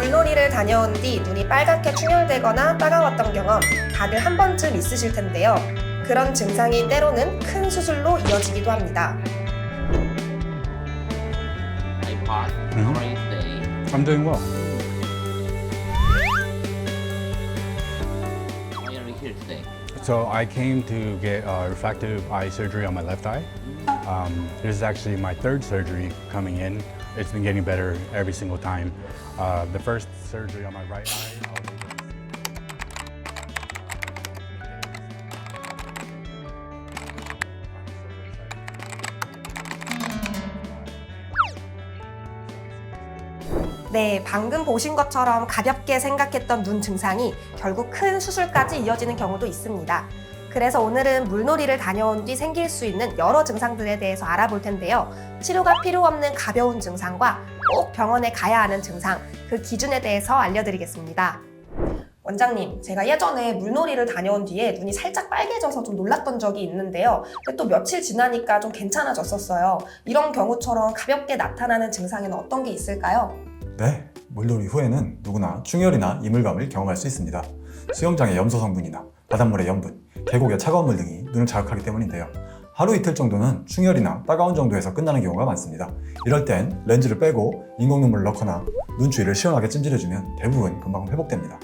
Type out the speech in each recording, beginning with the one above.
물놀이를 다녀온 뒤 눈이 빨갛게 충혈되거나 따가웠던 경험 다들 한 번쯤 있으실 텐데요. 그런 증상이 때로는 큰 수술로 이어지기도 합니다. Mhm. I'm doing well. Why are you here today? So I came to get uh, refractive eye surgery on my left eye. Um, this is actually my third surgery coming in. It's been getting better every single time. Uh, the first surgery on my right eye. 네, 방금 보신 것처럼 가볍게 생각했던 눈 증상이 결국 큰 수술까지 이어지는 경우도 있습니다. 그래서 오늘은 물놀이를 다녀온 뒤 생길 수 있는 여러 증상들에 대해서 알아볼 텐데요. 치료가 필요 없는 가벼운 증상과 꼭 병원에 가야 하는 증상, 그 기준에 대해서 알려드리겠습니다. 원장님, 제가 예전에 물놀이를 다녀온 뒤에 눈이 살짝 빨개져서 좀 놀랐던 적이 있는데요. 근데 또 며칠 지나니까 좀 괜찮아졌었어요. 이런 경우처럼 가볍게 나타나는 증상에는 어떤 게 있을까요? 네, 물놀이 후에는 누구나 충혈이나 이물감을 경험할 수 있습니다. 수영장의 염소 성분이나 바닷물의 염분, 계곡의 차가운 물 등이 눈을 자극하기 때문인데요. 하루 이틀 정도는 충혈이나 따가운 정도에서 끝나는 경우가 많습니다. 이럴 땐 렌즈를 빼고 인공 눈물을 넣거나 눈 주위를 시원하게 찜질해주면 대부분 금방 회복됩니다.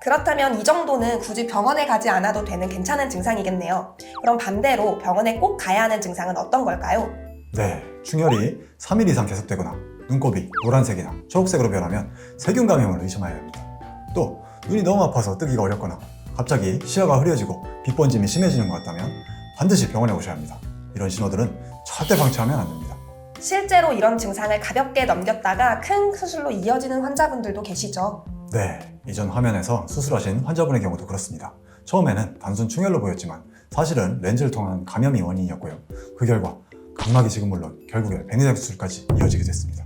그렇다면 이 정도는 굳이 병원에 가지 않아도 되는 괜찮은 증상이겠네요. 그럼 반대로 병원에 꼭 가야 하는 증상은 어떤 걸까요? 네, 충혈이 3일 이상 계속되거나 눈곱이 노란색이나 초록색으로 변하면 세균 감염을 의심해야 합니다. 또 눈이 너무 아파서 뜨기가 어렵거나 갑자기 시야가 흐려지고 빛 번짐이 심해지는 것 같다면 반드시 병원에 오셔야 합니다. 이런 신호들은 절대 방치하면 안 됩니다. 실제로 이런 증상을 가볍게 넘겼다가 큰 수술로 이어지는 환자분들도 계시죠. 네, 이전 화면에서 수술하신 환자분의 경우도 그렇습니다. 처음에는 단순 충혈로 보였지만 사실은 렌즈를 통한 감염이 원인이었고요. 그 결과 각막이 지금 물론 결국에 백내장 수술까지 이어지게 됐습니다.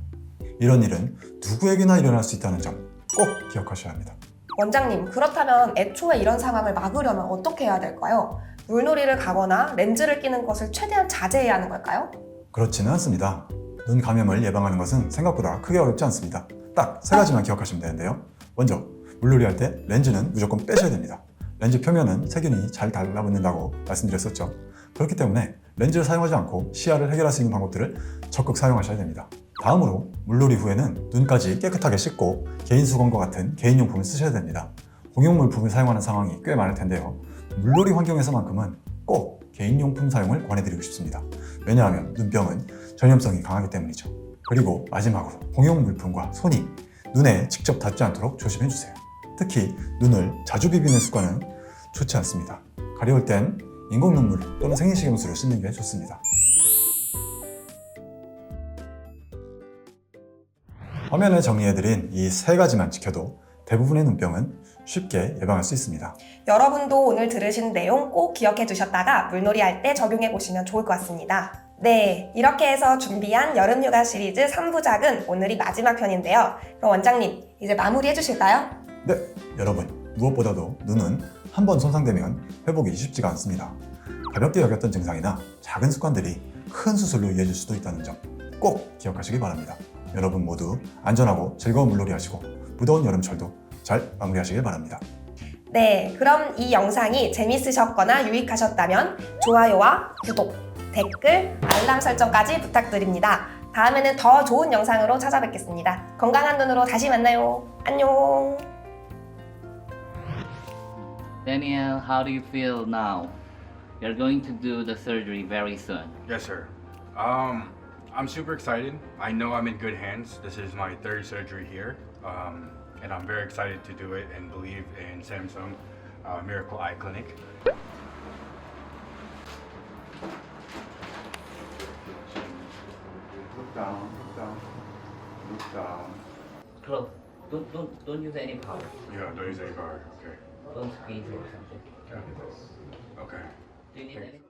이런 일은 누구에게나 일어날 수 있다는 점 꼭 기억하셔야 합니다. 원장님, 그렇다면 애초에 이런 상황을 막으려면 어떻게 해야 될까요? 물놀이를 가거나 렌즈를 끼는 것을 최대한 자제해야 하는 걸까요? 그렇지는 않습니다. 눈 감염을 예방하는 것은 생각보다 크게 어렵지 않습니다. 딱 세 가지만 기억하시면 되는데요. 먼저, 물놀이 할 때 렌즈는 무조건 빼셔야 됩니다. 렌즈 표면은 세균이 잘 달라붙는다고 말씀드렸었죠. 그렇기 때문에 렌즈를 사용하지 않고 시야를 해결할 수 있는 방법들을 적극 사용하셔야 됩니다. 다음으로 물놀이 후에는 눈까지 깨끗하게 씻고 개인 수건과 같은 개인용품을 쓰셔야 됩니다. 공용 물품을 사용하는 상황이 꽤 많을 텐데요. 물놀이 환경에서만큼은 꼭 개인용품 사용을 권해드리고 싶습니다. 왜냐하면 눈병은 전염성이 강하기 때문이죠. 그리고 마지막으로 공용 물품과 손이 눈에 직접 닿지 않도록 조심해주세요. 특히 눈을 자주 비비는 습관은 좋지 않습니다. 가려울 땐 인공 눈물 또는 생리식염수를 씻는 게 좋습니다. 화면에 정리해드린 이 세 가지만 지켜도 대부분의 눈병은 쉽게 예방할 수 있습니다. 여러분도 오늘 들으신 내용 꼭 기억해 두셨다가 물놀이 할 때 적용해 보시면 좋을 것 같습니다. 네, 이렇게 해서 준비한 여름휴가 시리즈 3부작은 오늘이 마지막 편인데요. 그럼 원장님, 이제 마무리해 주실까요? 네, 여러분 무엇보다도 눈은 한 번 손상되면 회복이 쉽지가 않습니다. 가볍게 여겼던 증상이나 작은 습관들이 큰 수술로 이어질 수도 있다는 점 꼭 기억하시기 바랍니다. 여러분 모두 안전하고 즐거운 물놀이 하시고 무더운 여름철도 잘 마무리하시길 바랍니다. 네, 그럼 이 영상이 재밌으셨거나 유익하셨다면 좋아요와 구독, 댓글, 알람 설정까지 부탁드립니다. 다음에는 더 좋은 영상으로 찾아뵙겠습니다. 건강한 눈으로 다시 만나요. 안녕. Daniel, how do you feel now? You're going to do the surgery very soon. Yes, sir. Um, I'm super excited. I know I'm in good hands. This is my third surgery here, um, and I'm very excited to do it and believe in Samsung uh, Miracle Eye Clinic. Look down, look down, look down. Close. Don't don't don't use any power. Yeah, don't use any power. Okay phone screens or something. Okay. okay.